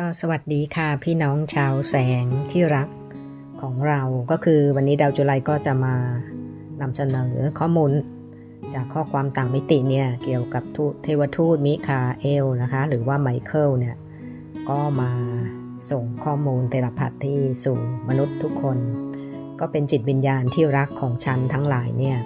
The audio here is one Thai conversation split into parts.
ก็สวัสดีค่ะพี่น้องชาวแสงที่รักของเราก็คือวันนี้ดาวจุไลก็จะมานำเสนอข้อมูล จากข้อความต่างมิติเนี่ยเกี่ยวกับเทวทูตมิคาเอลนะคะ หรือว่าไมเคิลเนี่ยก็มาส่งข้อมูลเตลพัทที่สู่มนุษย์ทุกคน ก็เป็นจิตวิญญาณที่รักของฉันทั้งหลายเนี่ย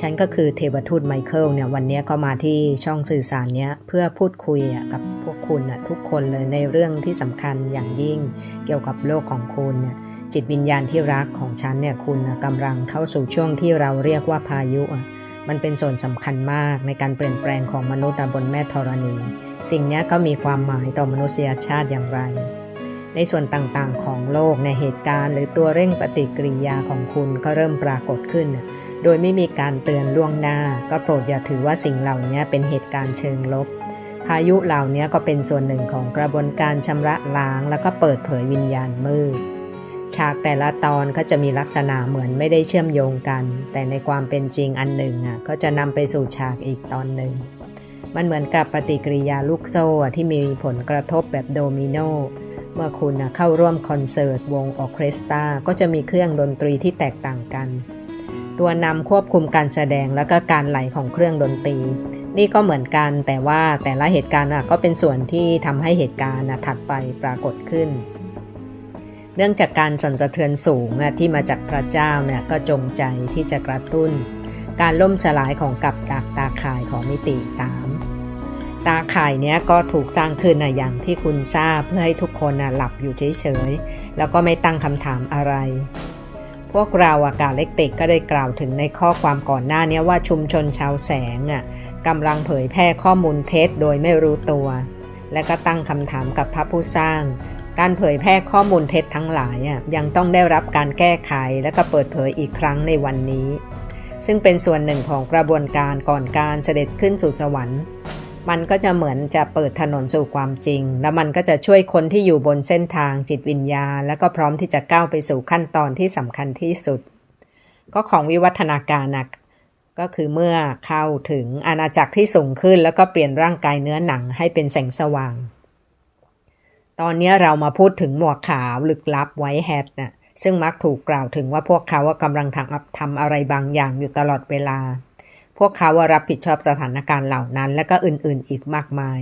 ฉันก็คือเทวทูตไมเคิลเนี่ยวันนี้ก็มาที่ช่องสื่อสารเนี้ยเพื่อพูดคุยกับพวกคุณนะทุกคนเลยในเรื่องที่สำคัญอย่างยิ่ง เกี่ยวกับโลกของคุณเนี่ยจิตวิญญาณที่รักของฉันเนี่ยคุณกำลังเข้าสู่ช่วงที่เราเรียกว่าพายุมันเป็นส่วนสำคัญมากในการเปลี่ยนแปลงของมนุษย์บนแม่ธรณี สิ่งนี้ก็มีความหมายต่อมนุษยชาติอย่างไร ในส่วนต่างๆของโลกในเหตุการณ์ หรือตัวเร่งปฏิกิริยาของคุณก็เริ่มปรากฏขึ้น โดยไม่มีการเตือนล่วงหน้า ก็โปรดอย่าถือว่าสิ่งเหล่านี้เป็นเหตุการณ์เชิงลบ พายุเหล่านี้ก็เป็นส่วนหนึ่งของกระบวนการชำระล้าง แล้วก็เปิดเผยวิญญาณมืดฉากแต่ละตอนก็จะมีลักษณะเหมือนไม่ได้เชื่อมโยงกัน แต่ในความเป็นจริงอันหนึ่งอะก็จะนำไปสู่ฉากอีกตอนหนึ่ง มันเหมือนกับปฏิกิริยาลูกโซ่ที่มีผลกระทบแบบโดมิโนเมื่อคุณเข้าร่วมคอนเสิร์ตวงออเคสตราก็จะมีเครื่องดนตรีที่แตกต่างกัน ตัวนำควบคุมการแสดงแล้วก็การไหลของเครื่องดนตรี นี่ก็เหมือนกันแต่ว่าแต่ละเหตุการณ์ก็เป็นส่วนที่ทำให้เหตุการณ์ถัดไปปรากฏขึ้น เนื่องจากการสั่นสะเทือนสูงที่มาจากพระเจ้าเนี่ยก็จงใจที่จะกระตุ้น การล่มสลายของกับดักตาข่ายของมิติ 3 ตาข่ายเนี้ยก็ถูกสร้างขึ้นนะอย่างที่คุณทราบเพื่อให้ทุกคนหลับอยู่เฉยๆแล้วก็ไม่ตั้งคำถามอะไร พวกเราอากาเล็กติกก็ได้กล่าวถึงในข้อความก่อนหน้านี้ว่าชุมชนชาวแสงอะกำลังเผยแพร่ข้อมูลเท็จโดยไม่รู้ตัว และก็ตั้งคำถามกับพระผู้สร้าง การเผยแพร่ข้อมูลเท็จทั้งหลายอะยังต้องได้รับการแก้ไขและก็เปิดเผยอีกครั้งในวันนี้ ซึ่งเป็นส่วนหนึ่งของกระบวนการก่อนการเสด็จขึ้นสู่สวรรค์ มันก็จะเหมือนจะเปิดถนนสู่ความจริง แล้วมันก็จะช่วยคนที่อยู่บนเส้นทางจิตวิญญาณแล้วก็พร้อมที่จะก้าวไปสู่ขั้นตอนที่สำคัญที่สุด ก็ของวิวัฒนาการนะก็คือเมื่อเข้าถึงอาณาจักรที่สูงขึ้น แล้วก็เปลี่ยนร่างกายเนื้อหนังให้เป็นแสงสว่าง ตอนนี้เรามาพูดถึงหมวกขาวลึกลับไวท์แฮทนะ่ะซึ่งมักถูกกล่าวถึงว่าพวกเขากำลังทำอะไรบางอย่างอยู่ตลอดเวลา พวกเขารับผิดชอบสถานการณ์เหล่านั้น และก็อื่นๆ อีกมากมาย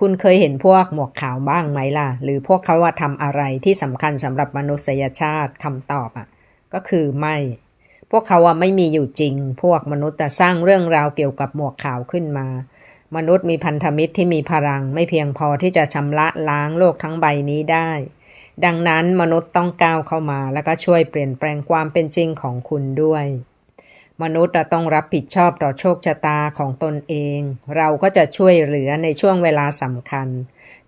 คุณเคยเห็นพวกหมวกขาวบ้างไหมล่ะ หรือพวกเขาว่าทำอะไรที่สำคัญสำหรับมนุษยชาติคำตอบอะ ก็คือไม่ พวกเขาว่าไม่มีอยู่จริง พวกมนุษย์แต่สร้างเรื่องราวเกี่ยวกับหมวกขาวขึ้นมา มนุษย์มีพันธมิตรที่มีพลัง ไม่เพียงพอที่จะชำระล้างโลกทั้งใบนี้ได้ ดังนั้นมนุษย์ต้องก้าวเข้ามา แล้วก็ช่วยเปลี่ยนแปลงความเป็นจริงของคุณด้วย มนุษย์ต้องรับผิดชอบต่อโชคชะตาของตนเอง เราก็จะช่วยเหลือในช่วงเวลาสำคัญ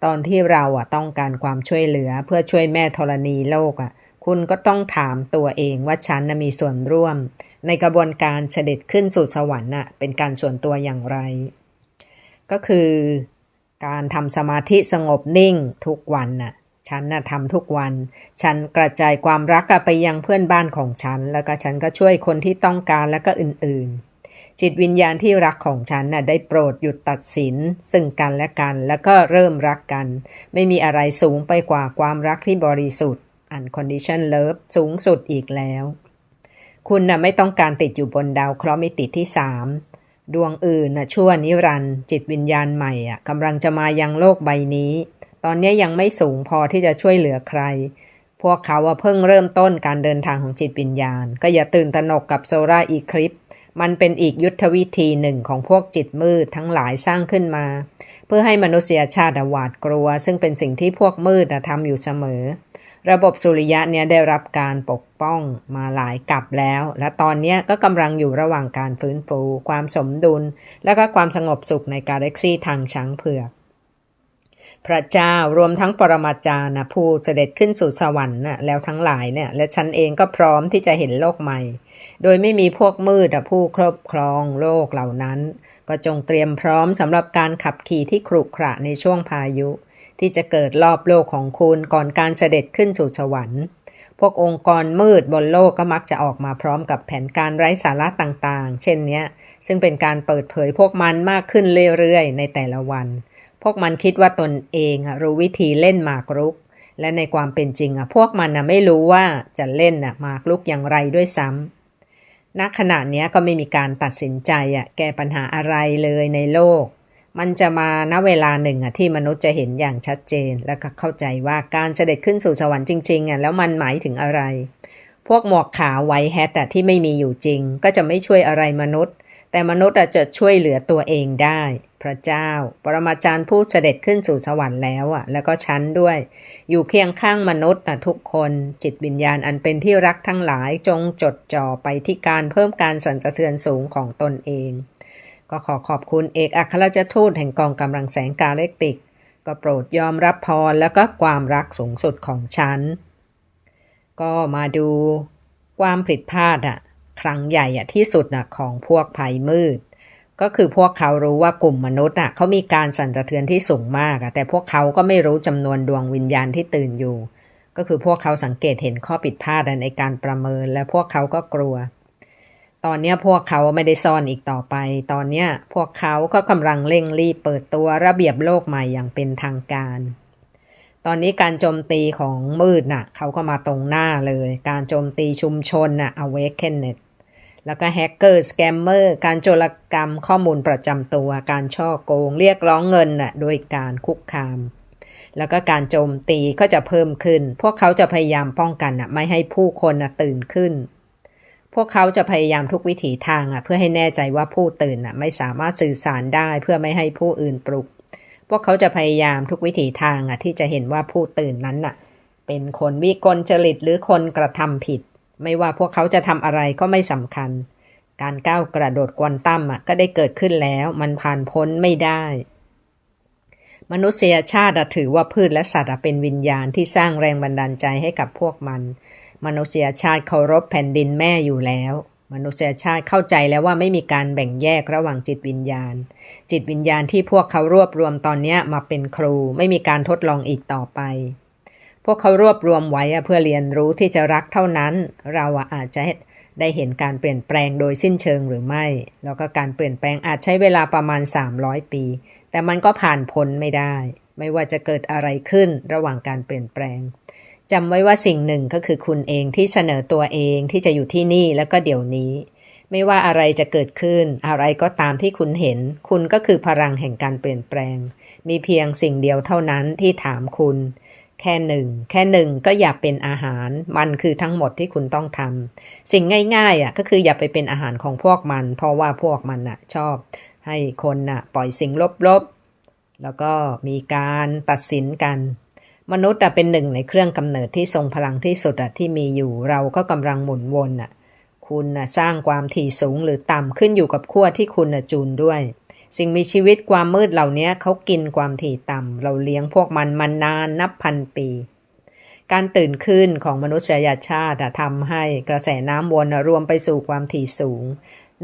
ตอนที่เราอะต้องการความช่วยเหลือเพื่อช่วยแม่ธรณีโลกอะคุณก็ต้องถามตัวเองว่าฉันมีส่วนร่วม ในกระบวนการเสด็จขึ้นสู่สวรรค์น่ะเป็นการส่วนตัวอย่างไร ก็คือ การทำสมาธิสงบนิ่งทุกวันน่ะ ฉันน่ะทำทุกวัน ฉันกระจายความรักไปยังเพื่อนบ้านของฉัน แล้วก็ฉันก็ช่วยคนที่ต้องการแล้วก็อื่นๆ จิตวิญญาณที่รักของฉันน่ะได้โปรดหยุดตัดสิน ซึ่งกันและกันแล้วก็เริ่มรักกัน ไม่มีอะไรสูงไปกว่าความรักที่บริสุทธิ์ uncondition love สูงสุดอีกแล้ว คุณน่ะไม่ต้องการติดอยู่บนดาวเคราะห์มิติที่สามดวงอื่นน่ะชั่วนิรันด์จิตวิญญาณใหม่อะกำลังจะมายังโลกใบนี้ ตอนนี้ยังไม่สูงพอที่จะช่วยเหลือใคร พวกเขาเพิ่งเริ่มต้นการเดินทางของจิตวิญญาณ ก็อย่าตื่นตระหนกกับโซราอีคลิป มันเป็นอีกยุทธวิธีหนึ่งของพวกจิตมืดทั้งหลายสร้างขึ้นมา เพื่อให้มนุษยชาติหวาดกลัว ซึ่งเป็นสิ่งที่พวกมืดทำอยู่เสมอ ระบบสุริยะเนี่ยได้รับการปกป้องมาหลายกับแล้ว และตอนนี้ก็กำลังอยู่ระหว่างการฟื้นฟู ความสมดุล และก็ความสงบสุขในกาแล็กซีทางช้างเผือก พระเจ้ารวมทั้งปรมาจารย์นะผู้เสด็จขึ้นสู่สวรรค์นะแล้วทั้งหลายเนี่ยและฉันเองก็พร้อมที่จะเห็นโลกใหม่ โดยไม่มีพวกมืดผู้ครอบครองโลกเหล่านั้น ก็จงเตรียมพร้อมสำหรับการขับขี่ที่ครุขระในช่วงพายุ ที่จะเกิดรอบโลกของคุณก่อนการเสด็จขึ้นสู่สวรรค์พวกองค์กรมืดบนโลกก็มักจะออกมาพร้อมกับแผนการไร้สาระต่างๆ เช่นนี้ซึ่งเป็นการเปิดเผยพวกมันมากขึ้นเรื่อยๆ ในแต่ละวัน พวกมันคิดว่าตนเองรู้วิธีเล่นหมากรุก และในความเป็นจริงอะพวกมันอะไม่รู้ว่าจะเล่นอะหมากรุกอย่างไรด้วยซ้ำณขณะนี้ก็ไม่มีการตัดสินใจอะแก้ปัญหาอะไรเลยในโลก มันจะมาณเวลาหนึ่งอะที่มนุษย์จะเห็นอย่างชัดเจน และก็เข้าใจว่าการเสด็จขึ้นสู่สวรรค์จริงๆอะแล้วมันหมายถึงอะไร พวกหมวกขาวไวแฮตแต่ที่ไม่มีอยู่จริง ก็จะไม่ช่วยอะไรมนุษย์ แต่มนุษย์อาจจะช่วยเหลือตัวเองได้ พระเจ้า ปรมาจารย์ผู้เสด็จขึ้นสู่สวรรค์แล้วอะ แล้วก็ฉันด้วย อยู่เคียงข้างมนุษย์นะทุกคน จิตวิญญาณอันเป็นที่รักทั้งหลายจงจดจ่อไปที่การเพิ่มการสั่นสะเทือนสูงของตนเอง ก็ขอขอบคุณเอกอัครราชทูตแห่งกองกำลังแสงกาเล็กติก ก็โปรดยอมรับพรแล้วก็ความรักสูงสุดของฉัน ก็มาดูความผิดพลาดอะ ครั้งใหญ่อะที่สุดนะของพวกภัยมืด ก็คือพวกเขารู้ว่ากลุ่มมนุษย์อะเขามีการสั่นสะเทือนที่สูงมากอะแต่พวกเขาก็ไม่รู้จำนวนดวงวิญญาณที่ตื่นอยู่ ก็คือพวกเขาสังเกตเห็นข้อผิดพลาดในการประเมินและพวกเขาก็กลัว ตอนนี้พวกเขาไม่ได้ซ่อนอีกต่อไป ตอนนี้พวกเขาก็กำลังเร่งรีบเปิดตัวระเบียบโลกใหม่อย่างเป็นทางการตอนนี้การโจมตีของมืดน่ะเขาก็มาตรงหน้าเลย การโจมตีชุมชนน่ะ awakenet แล้วก็แฮกเกอร์สแกมเมอร์การโจรกรรมข้อมูลประจำตัว การช่อโกง เรียกร้องเงินน่ะโดยการคุกคาม แล้วก็การโจมตีก็จะเพิ่มขึ้น พวกเขาจะพยายามป้องกันน่ะไม่ให้ผู้คนน่ะตื่นขึ้น พวกเขาจะพยายามทุกวิถีทางอะเพื่อให้แน่ใจว่าผู้ตื่นอะไม่สามารถสื่อสารได้เพื่อไม่ให้ผู้อื่นปลุก พวกเขาจะพยายามทุกวิถีทางอะที่จะเห็นว่าผู้ตื่นนั้นน่ะเป็นคนวิกลจริตหรือคนกระทำผิด ไม่ว่าพวกเขาจะทำอะไรก็ไม่สำคัญ การก้าวกระโดดกวนตั้มอะก็ได้เกิดขึ้นแล้ว มันผ่านพ้นไม่ได้ มนุษยชาติถือว่าพืชและสัตว์เป็นวิญญาณที่สร้างแรงบันดาลใจให้กับพวกมัน มนุษยชาติเคารพแผ่นดินแม่อยู่แล้วมนุษยชาติเข้าใจแล้วว่าไม่มีการแบ่งแยกระหว่างจิตวิญญาณ จิตวิญญาณที่พวกเขารวบรวมตอนนี้มาเป็นครู ไม่มีการทดลองอีกต่อไป พวกเขารวบรวมไว้เพื่อเรียนรู้ที่จะรักเท่านั้น เราอาจจะได้เห็นการเปลี่ยนแปลงโดยสิ้นเชิงหรือไม่ แล้วก็การเปลี่ยนแปลงอาจใช้เวลาประมาณ 300 ปี แต่มันก็ผ่านพ้นไม่ได้ ไม่ว่าจะเกิดอะไรขึ้นระหว่างการเปลี่ยนแปลงจำไว้ว่าสิ่งหนึ่งก็คือคุณเองที่เสนอตัวเองที่จะอยู่ที่นี่แล้วก็เดี๋ยวนี้ ไม่ว่าอะไรจะเกิดขึ้น อะไรก็ตามที่คุณเห็น คุณก็คือพลังแห่งการเปลี่ยนแปลง มีเพียงสิ่งเดียวเท่านั้นที่ถามคุณ แค่หนึ่งแค่หนึ่งก็อย่าเป็นอาหาร มันคือทั้งหมดที่คุณต้องทำสิ่งง่ายๆอะก็คืออย่าไปเป็นอาหารของพวกมัน เพราะว่าพวกมันอะชอบให้คนอะปล่อยสิ่งลบๆ แล้วก็มีการตัดสินกัน มนุษย์เป็นหนึ่งในเครื่องกำเนิดที่ทรงพลังที่สุดที่มีอยู่เราก็กำลังหมุนวนอะคุณสร้างความถี่สูงหรือต่ำขึ้นอยู่กับขั้วที่คุณจูนด้วย สิ่งมีชีวิตความมืดเหล่านี้เขากินความถี่ต่ำเราเลี้ยงพวกมันมานานนับพันปี การตื่นขึ้นของมนุษยชาติทำให้กระแสน้ำวนรวมไปสู่ความถี่สูง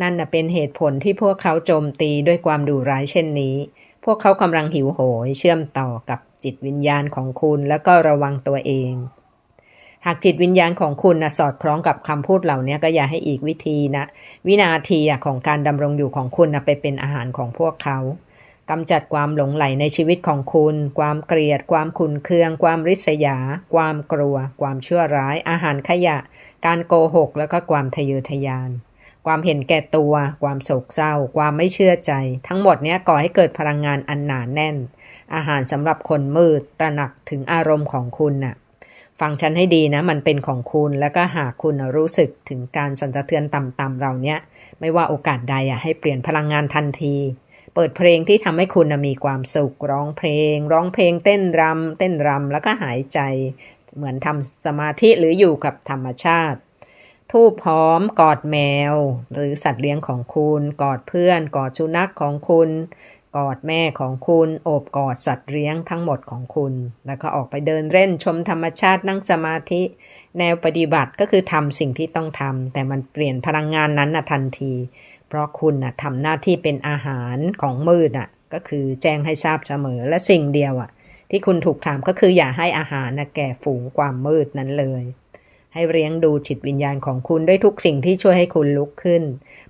นั่นเป็นเหตุผลที่พวกเขาโจมตีด้วยความดุร้ายเช่นนี้ พวกเขากำลังหิวโหยเชื่อมต่อกับจิตวิญญาณของคุณแล้วก็ระวังตัวเอง หากจิตวิญญาณของคุณนะสอดคล้องกับคำพูดเหล่านี้ก็อย่าให้อีกวิธีนะ วินาทีของการดำรงอยู่ของคุณนะไปเป็นอาหารของพวกเขากำจัดความหลงไหลในชีวิตของคุณ ความเกลียด ความขุนเคือง ความริษยา ความกลัว ความเชื่อร้าย อาหารขยะ การโกหก แล้วก็ความทะเยอทะยาน ความเห็นแก่ตัว ความโศกเศร้า ความไม่เชื่อใจ ทั้งหมดนี้ก่อให้เกิดพลังงานอันหนาแน่น อาหารสำหรับคนมืด ตระหนักถึงอารมณ์ของคุณน่ะ ฟังฉันให้ดีนะ มันเป็นของคุณแล้วก็หากคุณรู้สึกถึงการสั่นสะเทือนต่ำๆเราเนี้ย ไม่ว่าโอกาสใดอะให้เปลี่ยนพลังงานทันที เปิดเพลงที่ทำให้คุณมีความสุขร้องเพลง ร้องเพลงเต้นรำเต้นรำแล้วก็หายใจ เหมือนทำสมาธิหรืออยู่กับธรรมชาติทูบหอมกอดแมว หรือสัตว์เลี้ยงของคุณ กอดเพื่อน กอดสุนัขของคุณ กอดแม่ของคุณ โอบกอดสัตว์เลี้ยงทั้งหมดของคุณ แล้วก็ออกไปเดินเล่นชมธรรมชาตินั่งสมาธิ แนวปฏิบัติก็คือทำสิ่งที่ต้องทำแต่มันเปลี่ยนพลังงานนั้นนะทันที เพราะคุณนะทำหน้าที่เป็นอาหารของมืดอะก็คือแจ้งให้ทราบเสมอและสิ่งเดียวอะที่คุณถูกถามก็คืออย่าให้อาหารนะแก่ฝูงความมืดนั้นเลยให้เลี้ยงดูจิตวิญญาณของคุณด้วยทุกสิ่งที่ช่วยให้คุณลุกขึ้น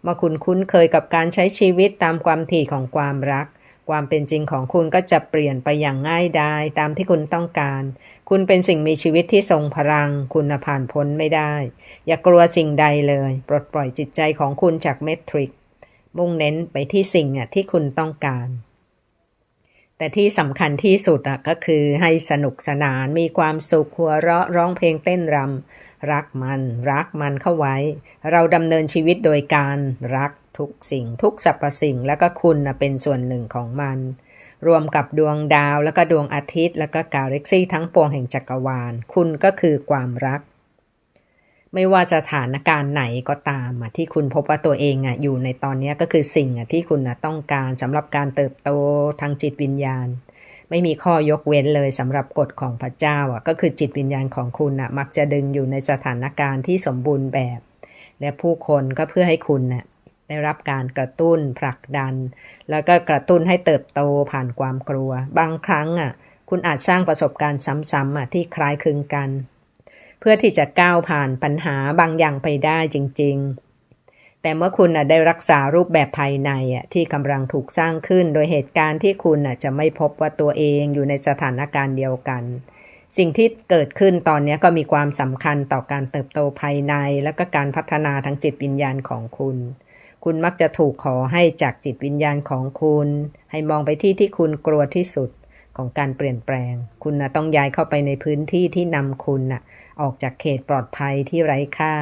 เมื่อคุณคุ้นเคยกับการใช้ชีวิตตามความถี่ของความรัก ความเป็นจริงของคุณก็จะเปลี่ยนไปอย่างง่ายดายตามที่คุณต้องการ คุณเป็นสิ่งมีชีวิตที่ทรงพลัง คุณผ่านพ้นไม่ได้ อย่ากลัวสิ่งใดเลย ปลดปล่อยจิตใจของคุณจากเมทริก มุ่งเน้นไปที่สิ่งอะที่คุณต้องการ แต่ที่สำคัญที่สุดอะก็คือให้สนุกสนาน มีความสุขหัวเราะร้องเพลงเต้นรำรักมัน รักมันเข้าไว้ เราดำเนินชีวิตโดยการรัก ทุกสิ่งทุกสรรพสิ่งแล้วก็คุณนะเป็นส่วนหนึ่งของมัน รวมกับดวงดาวแล้วก็ดวงอาทิตย์ แล้วก็กาแล็กซี่ทั้งปวงแห่งจักรวาล คุณก็คือความรัก ไม่ว่าสถานการณ์ไหนก็ตามที่คุณพบว่าตัวเองอยู่ในตอนนี้ก็คือสิ่งที่คุณต้องการสำหรับการเติบโตทางจิตวิญญาณ ไม่มีข้อยกเว้นเลยสำหรับกฎของพระเจ้าก็คือจิตวิญญาณของคุณมักจะดึงอยู่ในสถานการณ์ที่สมบูรณ์แบบ และผู้คนก็เพื่อให้คุณน่ะ ได้รับการกระตุ้นผลักดัน แล้วก็กระตุ้นให้เติบโตผ่านความกลัว บางครั้งอะคุณอาจสร้างประสบการณ์ซ้ำๆอะที่คล้ายคลึงกัน เพื่อที่จะก้าวผ่านปัญหาบางอย่างไปได้จริง ๆ แต่เมื่อคุณได้รักษารูปแบบภายในที่กำลังถูกสร้างขึ้น โดยเหตุการณ์ที่คุณจะไม่พบว่าตัวเองอยู่ในสถานการณ์เดียวกันสิ่งที่เกิดขึ้นตอนนี้ก็มีความสำคัญต่อการเติบโตภายใน และก็การพัฒนาทางจิตวิญญาณของคุณ คุณมักจะถูกขอให้จากจิตวิญญาณของคุณ ให้มองไปที่ที่คุณกลัวที่สุดของการเปลี่ยนแปลง คุณนะต้องย้ายเข้าไปในพื้นที่ที่นำคุณนะออกจากเขตปลอดภัยที่ไร้ค่า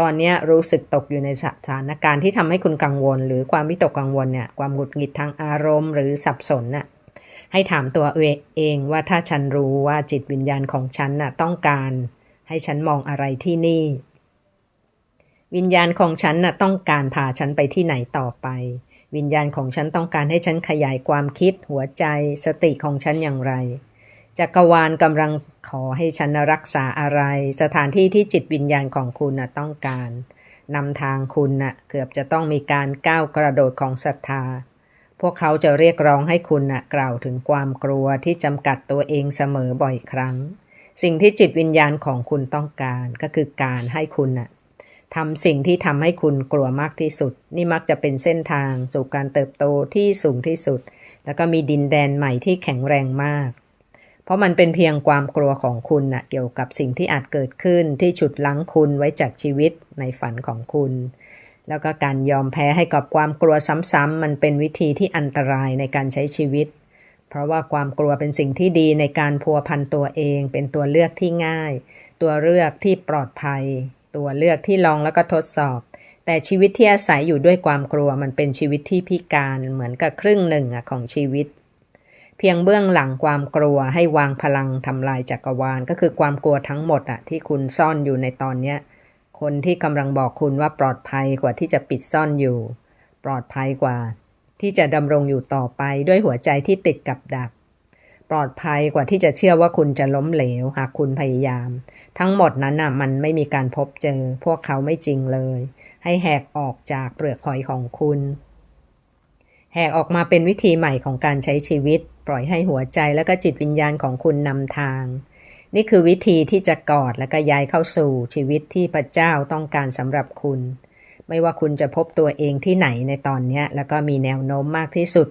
ตอนนี้รู้สึกตกอยู่ในสถานการณ์ที่ทำให้คุณกังวล หรือความวิตกกังวลเนี่ยความหงุดหงิดทางอารมณ์ หรือสับสนน่ะให้ถามตัวเองว่าถ้าฉันรู้ว่าจิตวิญญาณของฉันน่ะต้องการ ให้ฉันมองอะไรที่นี่ วิญญาณของฉันน่ะต้องการพาฉันไปที่ไหนต่อไป วิญญาณของฉันต้องการให้ฉันขยายความคิด หัวใจ สติของฉันอย่างไรจักรวาลกำลังขอให้ฉันรักษาอะไร สถานที่ที่จิตวิญญาณของคุณน่ะต้องการนำทางคุณน่ะเกือบจะต้องมีการก้าวกระโดดของศรัทธา พวกเขาจะเรียกร้องให้คุณน่ะกล่าวถึงความกลัวที่จำกัดตัวเองเสมอบ่อยครั้ง สิ่งที่จิตวิญญาณของคุณต้องการก็คือการให้คุณน่ะ ทำสิ่งที่ทำให้คุณกลัวมากที่สุด นี่มักจะเป็นเส้นทางสู่การเติบโตที่สูงที่สุด แล้วก็มีดินแดนใหม่ที่แข็งแรงมาก เพราะมันเป็นเพียงความกลัวของคุณนะเกี่ยวกับสิ่งที่อาจเกิดขึ้นที่ฉุดลังคุณไว้จากชีวิตในฝันของคุณ แล้วก็การยอมแพ้ให้กับความกลัวซ้ำๆมันเป็นวิธีที่อันตรายในการใช้ชีวิต เพราะว่าความกลัวเป็นสิ่งที่ดีในการพัวพันตัวเอง เป็นตัวเลือกที่ง่าย ตัวเลือกที่ปลอดภัย ตัวเลือกที่ลองแล้วก็ทดสอบ แต่ชีวิตที่อาศัยอยู่ด้วยความกลัวมันเป็นชีวิตที่พิการเหมือนกับครึ่งหนึ่งของชีวิต เพียงเบื้องหลังความกลัวให้วางพลังทำลายจักรวาล ก็คือความกลัวทั้งหมดอะที่คุณซ่อนอยู่ในตอนเนี้ยคนที่กำลังบอกคุณว่าปลอดภัยกว่าที่จะปิดซ่อนอยู่ ปลอดภัยกว่า ที่จะดำรงอยู่ต่อไปด้วยหัวใจที่ติดกับดัก ปลอดภัยกว่าที่จะเชื่อว่าคุณจะล้มเหลวหากคุณพยายาม ทั้งหมดนั้นน่ะมันไม่มีการพบเจอ พวกเขาไม่จริงเลย ให้แหกออกจากเปลือกหอยของคุณ แหกออกมาเป็นวิธีใหม่ของการใช้ชีวิต ปล่อยให้หัวใจและก็จิตวิญญาณของคุณนำทาง นี่คือวิธีที่จะกอดและก็ย้ายเข้าสู่ชีวิตที่พระเจ้าต้องการสำหรับคุณ ไม่ว่าคุณจะพบตัวเองที่ไหนในตอนนี้แล้วก็มีแนวโน้มมากที่สุด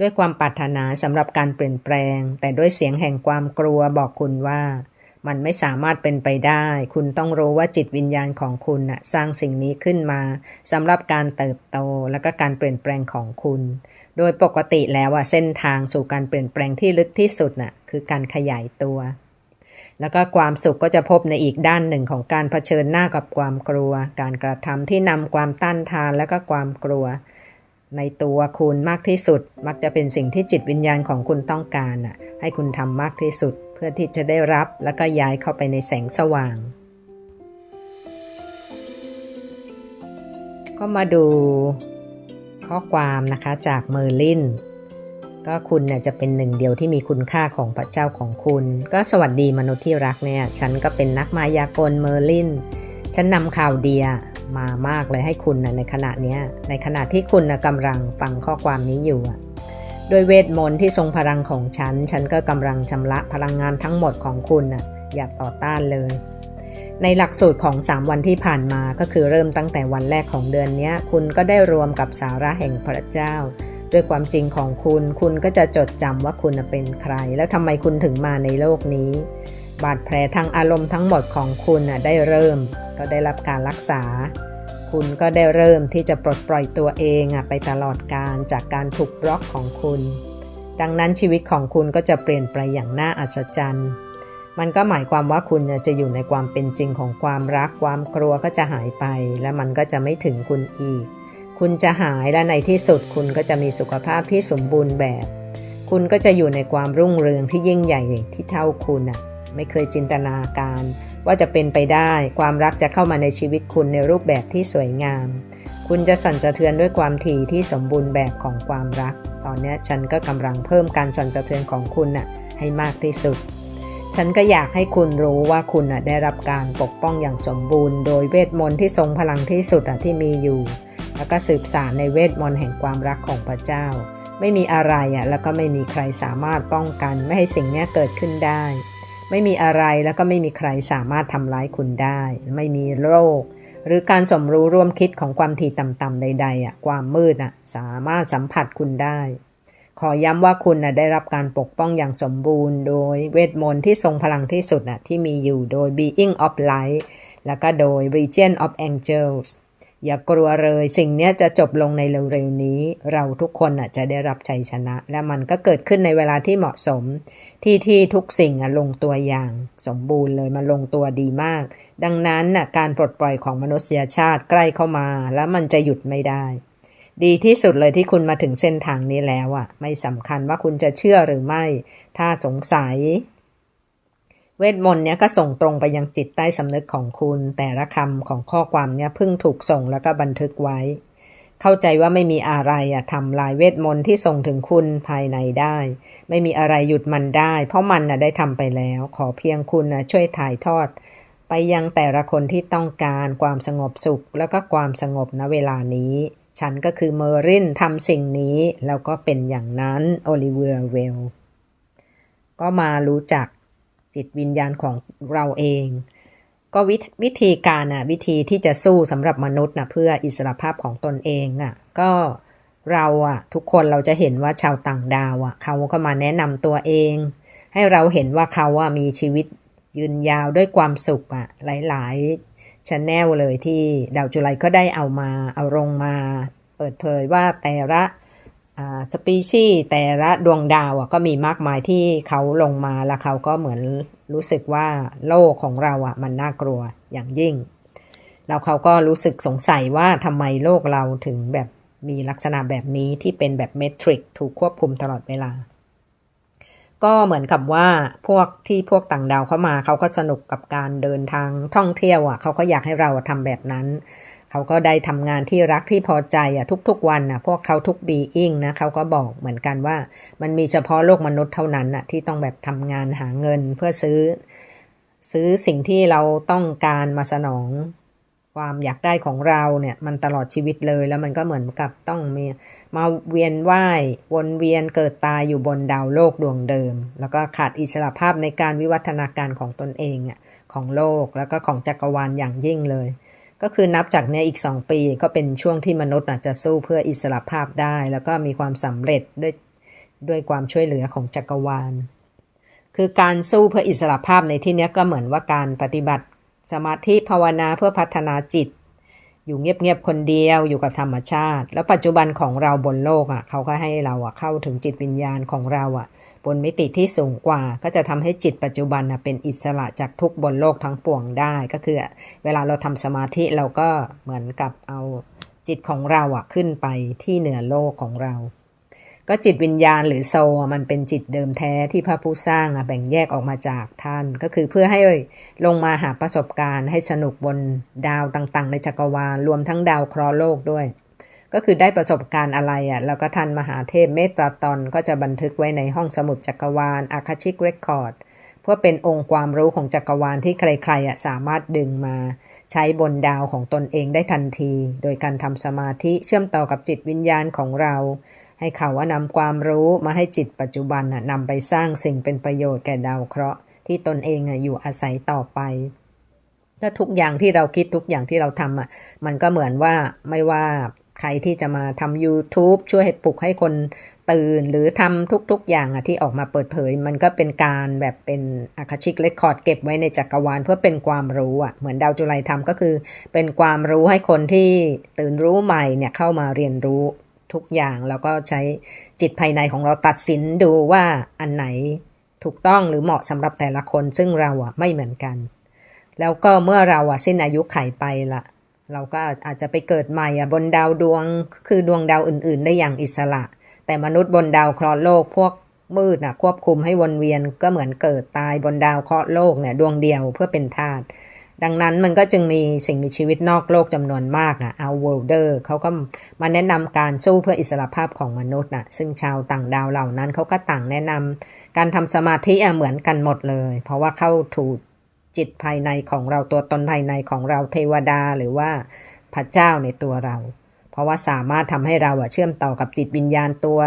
ด้วยความปรารถนาสำหรับการเปลี่ยนแปลง แต่ด้วยเสียงแห่งความกลัวบอกคุณว่า มันไม่สามารถเป็นไปได้ คุณต้องรู้ว่าจิตวิญญาณของคุณนะสร้างสิ่งนี้ขึ้นมาสำหรับการเติบโตและก็การเปลี่ยนแปลงของคุณ โดยปกติแล้วอะเส้นทางสู่การเปลี่ยนแปลงที่ลึกที่สุดน่ะคือการขยายตัวแล้วก็ความสุขก็จะพบในอีกด้านหนึ่งของการเผชิญหน้ากับความกลัว การกระทำที่นำความต้านทานและก็ความกลัว ในตัวคุณมากที่สุด มักจะเป็นสิ่งที่จิตวิญญาณของคุณต้องการอะให้คุณทำมากที่สุด เพื่อที่จะได้รับแล้วก็ย้ายเข้าไปในแสงสว่าง ก็มาดูข้อความนะคะจากเมอร์ลินก็คุณเนี่ยจะเป็นหนึ่งเดียวที่มีคุณค่าของพระเจ้าของคุณ ก็สวัสดีมนุษย์ที่รักเนี่ย ฉันก็เป็นนักมายากลเมอร์ลิน ฉันนำข่าวเดีย มามากเลยให้คุณนะในขณะนี้ในขณะที่คุณนะกำลังฟังข้อความนี้อยู่โดยเวทมนต์ที่ทรงพลังของฉัน ฉันก็กำลังชำระพลังงานทั้งหมดของคุณนะอย่าต่อต้านเลย ในหลักสูตรของ 3 วันที่ผ่านมาก็คือเริ่มตั้งแต่วันแรกของเดือนนี้คุณก็ได้รวมกับสาระแห่งพระเจ้า ด้วยความจริงของคุณ คุณก็จะจดจำว่าคุณเป็นใคร แล้วทำไมคุณถึงมาในโลกนี้ บาดแผลทางอารมณ์ทั้งหมดของคุณได้เริ่ม ก็ได้รับการรักษา คุณก็ได้เริ่มที่จะปลดปล่อยตัวเองไปตลอดการจากการถูกบล็อกของคุณ ดังนั้นชีวิตของคุณก็จะเปลี่ยนไปอย่างน่าอัศจรรย์ มันก็หมายความว่าคุณจะอยู่ในความเป็นจริงของความรัก ความกลัวก็จะหายไป และมันก็จะไม่ถึงคุณอีก คุณจะหายและในที่สุดคุณก็จะมีสุขภาพที่สมบูรณ์แบบ คุณก็จะอยู่ในความรุ่งเรืองที่ยิ่งใหญ่ที่เท่าคุณอะไม่เคยจินตนาการ ว่าจะเป็นไปได้ความรักจะเข้ามาในชีวิตคุณในรูปแบบที่สวยงาม คุณจะสั่นสะเทือนด้วยความถี่ที่สมบูรณ์แบบของความรัก ตอนนี้ฉันก็กำลังเพิ่มการสั่นสะเทือนของคุณน่ะให้มากที่สุด ฉันก็อยากให้คุณรู้ว่าคุณน่ะได้รับการปกป้องอย่างสมบูรณ์ โดยเวทมนต์ที่ทรงพลังที่สุดอะที่มีอยู่ แล้วก็สืบสารในเวทมนต์แห่งความรักของพระเจ้า ไม่มีอะไรอะแล้วก็ไม่มีใครสามารถป้องกันไม่ให้สิ่งนี้เกิดขึ้นได้ ไม่มีอะไรแล้วก็ไม่มีใครสามารถทำร้ายคุณได้ ไม่มีโรค หรือการสมรู้ร่วมคิดของความถี่ต่ำๆใดๆอะความมืดอะสามารถสัมผัสคุณได้ ขอย้ำว่าคุณนะได้รับการปกป้องอย่างสมบูรณ์ โดยเวทมนต์ที่ทรงพลังที่สุดนะที่มีอยู่โดย Being of Light แล้วก็โดย Region of Angels อย่ากลัวเลยสิ่งนี้จะจบลงในเร็วๆนี้ เราทุกคนจะได้รับชัยชนะ และมันก็เกิดขึ้นในเวลาที่เหมาะสม ที่ที่ทุกสิ่งลงตัวอย่างสมบูรณ์เลยมันลงตัวดีมาก ดังนั้นการปลดปล่อยของมนุษยชาติใกล้เข้ามา แล้วมันจะหยุดไม่ได้ ดีที่สุดเลยที่คุณมาถึงเส้นทางนี้แล้วอะ ไม่สำคัญว่าคุณจะเชื่อหรือไม่ ถ้าสงสัย เวทมนต์เนี้ยก็ส่งตรงไปยังจิตใต้สำนึกของคุณ แต่ละคำของข้อความเนี้ยเพิ่งถูกส่งแล้วก็บันทึกไว้ เข้าใจว่าไม่มีอะไรอะทำลายเวทมนต์ที่ส่งถึงคุณภายในได้ ไม่มีอะไรหยุดมันได้ เพราะมันน่ะได้ทำไปแล้ว ขอเพียงคุณนะช่วยถ่ายทอด ไปยังแต่ละคนที่ต้องการความสงบสุข แล้วก็ความสงบณเวลานี้ ฉันก็คือเมอรินทำสิ่งนี้ แล้วก็เป็นอย่างนั้นโอลิเวียเวลก็มารู้จัก จิตวิญญาณของเราเอง ก็ววิธีการนะวิธีที่จะสู้สำหรับมนุษย์นะเพื่ออิสรภาพของตนเองอะ่ะก็เราอะทุกคนเราจะเห็นว่าชาวต่างดาวอะเขาก็มาแนะนำตัวเอง ให้เราเห็นว่าเขาอะมีชีวิตยืนยาวด้วยความสุขอะหลายๆชแนลเลยที่ดาวจุไลก็ได้เอามาเอาลงมา เปิดเผยว่าแต่ละ สปีชีแต่ละดวงดาวก็มีมากมายที่เขาลงมาแล้วเขาก็เหมือนรู้สึกว่าโลกของเราอะมันน่ากลัวอย่างยิ่ง แล้วเขาก็รู้สึกสงสัยว่าทำไมโลกเราถึงแบบมีลักษณะแบบนี้ที่เป็นแบบเมทริกถูกควบคุมตลอดเวลา ก็เหมือนกับว่าพวกที่พวกต่างดาวเข้ามาเขาก็สนุกกับการเดินทางท่องเที่ยวอะเขาก็อยากให้เราทำแบบนั้น เขาก็ได้ทำงานที่รักที่พอใจอะทุกๆวันอะพวกเขาทุกบีอิงนะเขาก็บอกเหมือนกันว่า มันมีเฉพาะโลกมนุษย์เท่านั้นอะที่ต้องแบบทำงานหาเงินเพื่อซื้อ ซื้อสิ่งที่เราต้องการมาสนองความอยากได้ของเราเนี่ยมันตลอดชีวิตเลยแล้วมันก็เหมือนกับต้องมีมาเวียนว่ายวนเวียนเกิดตายอยู่บนดาวโลกดวงเดิม แล้วก็ขาดอิสระภาพในการวิวัฒนาการของตนเองอะของโลกแล้วก็ของจักรวาลอย่างยิ่งเลย ก็คือนับจากนี้อีก 2 ปีก็เป็นช่วงที่มนุษย์อาจจะสู้เพื่ออิสระภาพได้ แล้วก็มีความสำเร็จด้วยด้วยความช่วยเหลือของจักรวาล คือการสู้เพื่ออิสระภาพในที่นี้ก็เหมือนว่าการปฏิบัติ สมาธิภาวนาเพื่อพัฒนาจิต อยู่เงียบๆคนเดียวอยู่กับธรรมชาติ แล้วปัจจุบันของเราบนโลกอะเขาก็ให้เราอะเข้าถึงจิตวิญญาณของเราอะ บนมิติที่สูงกว่า ก็จะทำให้จิตปัจจุบันอะเป็นอิสระจากทุกบนโลกทั้งปวงได้ก็คือ เวลาเราทำสมาธิเราก็เหมือนกับเอาจิตของเราอะขึ้นไปที่เหนือโลกของเรา ก็จิตวิญญาณหรือโซมันเป็นจิตเดิมแท้ที่พระผู้สร้างแบ่งแยกออกมาจากท่าน ก็คือเพื่อให้ลงมาหาประสบการณ์ให้สนุกบนดาวต่างๆ ในจักรวาลรวมทั้งดาวเคราะห์โลกด้วย ก็คือได้ประสบการณ์อะไรอะแล้วก็ท่านมหาเทพเมตตาตอนก็จะบันทึกไว้ในห้องสมุดจักรวาลอาคาชิกเรคคอร์ดเพื่อเป็นองค์ความรู้ของจักรวาลที่ใครๆสามารถดึงมา ใช้บนดาวของตนเองได้ทันที โดยการทำสมาธิเชื่อมต่อกับจิตวิญญาณของเรา ให้เขาว่านำความรู้มาให้จิตปัจจุบันนำไปสร้างสิ่งเป็นประโยชน์แก่ดาวเคราะห์ที่ตนเองอยู่อาศัยต่อไปถ้าทุกอย่างที่เราคิดทุกอย่างที่เราทำอะมันก็เหมือนว่าไม่ว่าใครที่จะมาทำ YouTube ช่วยให้ปลุกให้คนตื่น หรือทำทุกๆอย่างอะที่ออกมาเปิดเผย มันก็เป็นการแบบเป็นอาคาชิกเรคคอร์ดเก็บไว้ในจักรวาลเพื่อเป็นความรู้อะเหมือนดาวจุไลทำก็คือ เป็นความรู้ให้คนที่ตื่นรู้ใหม่เนี่ยเข้ามาเรียนรู้ ทุกอย่างแล้วก็ใช้จิตภายในของเราตัดสินดูว่าอันไหนถูกต้องหรือเหมาะสำหรับแต่ละคนซึ่งเราอะไม่เหมือนกัน แล้วก็เมื่อเราอะสิ้นอายุไขไปละเราก็อาจจะไปเกิดใหม่อะบนดาวดวงคือดวงดาวอื่น ๆ ได้อย่างอิสระ แต่มนุษย์บนดาวเคราะห์โลกพวกมืดนะควบคุมให้วนเวียนก็เหมือนเกิดตายบนดาวเคราะห์โลกเนี่ยดวงเดียวเพื่อเป็นธาตุ ดังนั้นมันก็จึงมีสิ่งมีชีวิตนอกโลกจำนวนมากอะเอาเวลเดอร์เขาก็มาแนะนำการสู้เพื่ออิสรภาพของมนุษย์น่ะซึ่งชาวต่างดาวเหล่านั้นเขาก็ต่างแนะนำการทำสมาธิเหมือนกันหมดเลย เพราะว่าเข้าถูกจิตภายในของเราตัวตนภายในของเราเทวดาหรือว่าพระเจ้าในตัวเรา เพราะว่าสามารถทำให้เราเชื่อมต่อกับจิตวิญญาณตัว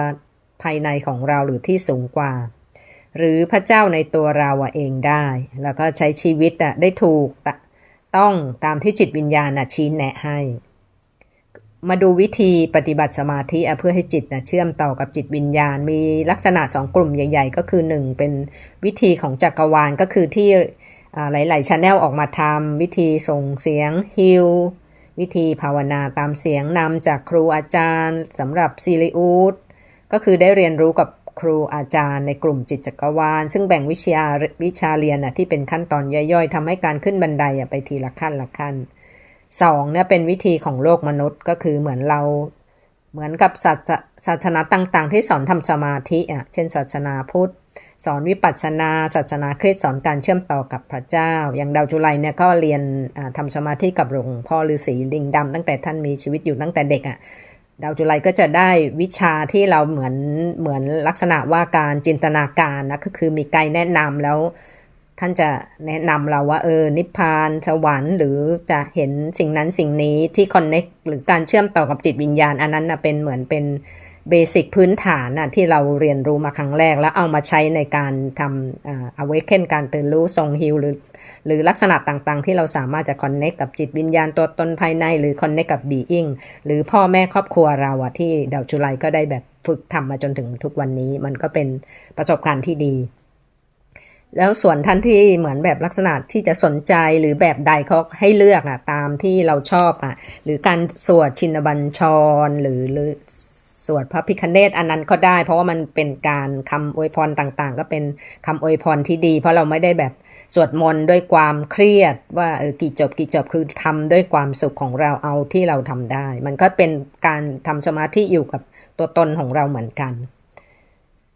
ภายในของเราหรือที่สูงกว่า หรือพระเจ้าในตัวเราเองได้ แล้วก็ใช้ชีวิตได้ถูก ต้องตามที่จิตวิญญาณชี้แนะให้ มาดูวิธีปฏิบัติสมาธิเพื่อให้จิตเชื่อมต่อกับจิตวิญญาณ มีลักษณะสองกลุ่มใหญ่ ๆ ก็คือ1เป็นวิธีของจักรวาลก็คือที่หลายๆชาแนลออกมาทำวิธีส่งเสียงฮิลวิธีภาวนาตามเสียงนำจากครูอาจารย์สำหรับซีริอูดก็คือได้เรียนรู้กับ ครูอาจารย์ในกลุ่มจิตจักรวาล ซึ่งแบ่งวิชาวิชาเรียนที่เป็นขั้นตอนย่อยๆทำให้การขึ้นบันไดไปทีละขั้นละขั้นสองเนี่ยเป็นวิธีของโลกมนุษย์ก็คือเหมือนเราเหมือนกับศาสศาสนาต่างๆ ที่สอนทำสมาธิอะเช่นศาสนาพุทธ สอนวิปัสสนา ศาสนาคริสต์สอนการเชื่อมต่อกับพระเจ้า อย่างดาวจุไลเนี่ยก็เรียนทำสมาธิกับหลวงพ่อฤาษีลิงดำตั้งแต่ท่านมีชีวิตอยู่ตั้งแต่เด็กอะ ดาวจุไลก็จะได้วิชาที่เราเหมือนเหมือนลักษณะว่าการจินตนาการนะก็คือมีไกด์แนะนำแล้ว ท่านจะแนะนำเราว่าเออนิพพานสวรรค์หรือจะเห็นสิ่งนั้นสิ่งนี้ที่คอนเน็กหรือการเชื่อมต่อกับจิตวิญญาณ อันนั้นนะเป็นเหมือนเป็น เบสิกพื้นฐานนะที่เราเรียนรู้มาครั้งแรก แล้วเอามาใช้ในการทำอ่า awaken การตื่นรู้ทรงฮิลหรือหรือลักษณะต่างๆ ที่เราสามารถจะคอนเน็กกับจิตวิญญาณตัวตนภายใน หรือคอนเน็กกับบีอิงหรือพ่อแม่ครอบครัวเราอะที่ดาวจุไลก็ได้แบบฝึกทำมาจนถึงทุกวันนี้ มันก็เป็นประสบการณ์ที่ดีแล้วส่วนท่านที่เหมือนแบบลักษณะที่จะสนใจหรือแบบใดเขาให้เลือกอะตามที่เราชอบอะหรือการสวดชินบัญชรหรือหรือ สวดพระพิคเนตอันนั้นก็ได้ เพราะว่ามันเป็นการคำอวยพรต่างๆ ก็เป็นคำอวยพรที่ดี เพราะเราไม่ได้แบบสวดมนต์ด้วยความเครียด ว่าเออกี่จบกี่จบคือทำด้วยความสุขของเราเอาที่เราทำได้ มันก็เป็นการทำสมาธิอยู่กับตัวตนของเราเหมือนกัน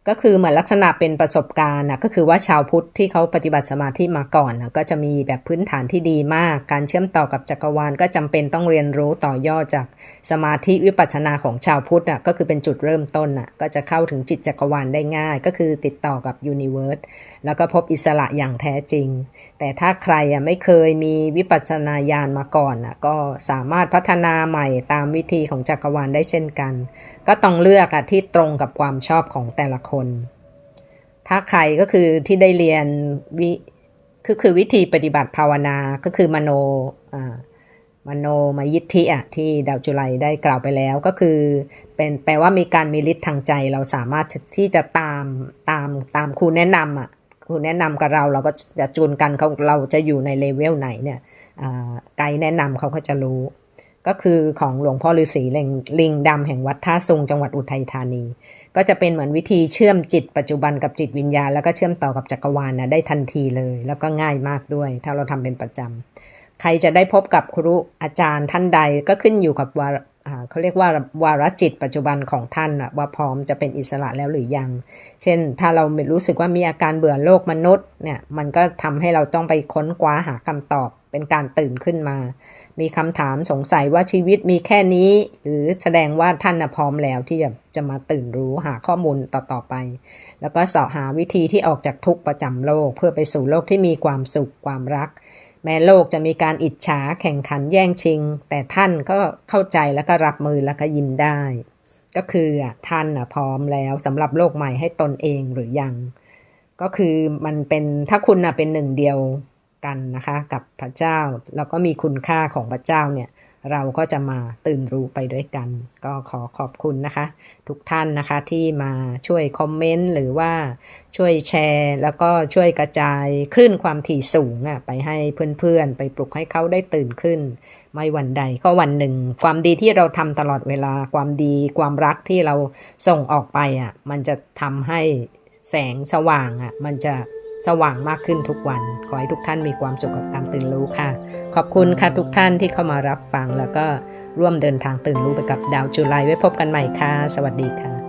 ก็คือเหมือนลักษณะเป็นประสบการณ์นะก็คือว่าชาวพุทธที่เขาปฏิบัติสมาธิมาก่อนนะก็จะมีแบบพื้นฐานที่ดีมาก การเชื่อมต่อกับจักรวาลก็จำเป็นต้องเรียนรู้ต่อยอดจากสมาธิวิปัสสนาของชาวพุทธอะก็คือเป็นจุดเริ่มต้นอะก็จะเข้าถึงจิตจักรวาลได้ง่าย ก็คือติดต่อกับยูนิเวิร์สแล้วก็พบอิสระอย่างแท้จริง แต่ถ้าใครอะไม่เคยมีวิปัสสนาญาณมาก่อนอะก็สามารถพัฒนาใหม่ตามวิธีของจักรวาลได้เช่นกัน ก็ต้องเลือกอะที่ตรงกับความชอบของแต่ละคนถ้าใครก็คือที่ได้เรียนวิคือคือวิธีปฏิบัติภาวนาก็คือมโนมโนมยิทธิอะที่ดาวจุไลได้กล่าวไปแล้วก็คือเป็นแปลว่ามีการมีฤทธิ์ทางใจเราสามารถที่จะตามตามตามครูแนะนำอะครูแนะนำกับเราเราก็จะจูนกันเขาเราจะอยู่ในเลเวลไหนเนี่ยไกด์แนะนำเขาก็จะรู้ ก็คือของหลวงพ่อฤาษีลิงลิงดำแห่งวัดท่าซุงจังหวัดอุทัยธานี ก็จะเป็นเหมือนวิธีเชื่อมจิตปัจจุบันกับจิตวิญญาณ แล้วก็เชื่อมต่อกับจักรวาลนะได้ทันทีเลย แล้วก็ง่ายมากด้วย ถ้าเราทำเป็นประจำใครจะได้พบกับครูอาจารย์ท่านใดก็ขึ้นอยู่กับว่าเขาเรียกว่าวาระจิตปัจจุบันของท่านว่าพร้อมจะเป็นอิสระแล้วหรือยัง เช่น ถ้าเราไม่รู้สึกว่ามีอาการเบื่อโลกมนุษย์เนี่ยมันก็ทำให้เราต้องไปค้นคว้าหาคำตอบเป็นการตื่นขึ้นมา มีคำถามสงสัยว่าชีวิตมีแค่นี้ หรือแสดงว่าท่านพร้อมแล้วที่จะจะมาตื่นรู้หาข้อมูลต่อๆไป แล้วก็สอบหาวิธีที่ออกจากทุกประจำโลก เพื่อไปสู่โลกที่มีความสุขความรัก แม้โลกจะมีการอิจฉาแข่งขันแย่งชิง แต่ท่านก็เข้าใจแล้วก็รับมือแล้วก็ยิ้มได้ ก็คือท่านพร้อมแล้วสำหรับโลกใหม่ให้ตนเองหรือยัง ก็คือมันเป็นถ้าคุณเป็นหนึ่งเดียว กันนะคะกับพระเจ้า แล้วก็มีคุณค่าของพระเจ้าเนี่ยเราก็จะมาตื่นรู้ไปด้วยกัน ก็ขอขอบคุณนะคะ ทุกท่านนะคะที่มาช่วยคอมเมนต์หรือว่าช่วยแชร์ แล้วก็ช่วยกระจายคลื่นความถี่สูงอะไปให้เพื่อนๆ ไปปลุกให้เขาได้ตื่นขึ้น ไม่วันใดก็วันหนึ่ง ความดีที่เราทำตลอดเวลาความดีความรักที่เราส่งออกไปอะมันจะทำให้แสงสว่างอะมันจะ สว่างมากขึ้นทุกวัน ขอให้ทุกท่านมีความสุขกับการตื่นรู้ค่ะ ขอบคุณค่ะทุกท่านที่เข้ามารับฟังแล้วก็ร่วมเดินทางตื่นรู้ไปกับดาวจุไลไว้พบกันใหม่ค่ะ สวัสดีค่ะ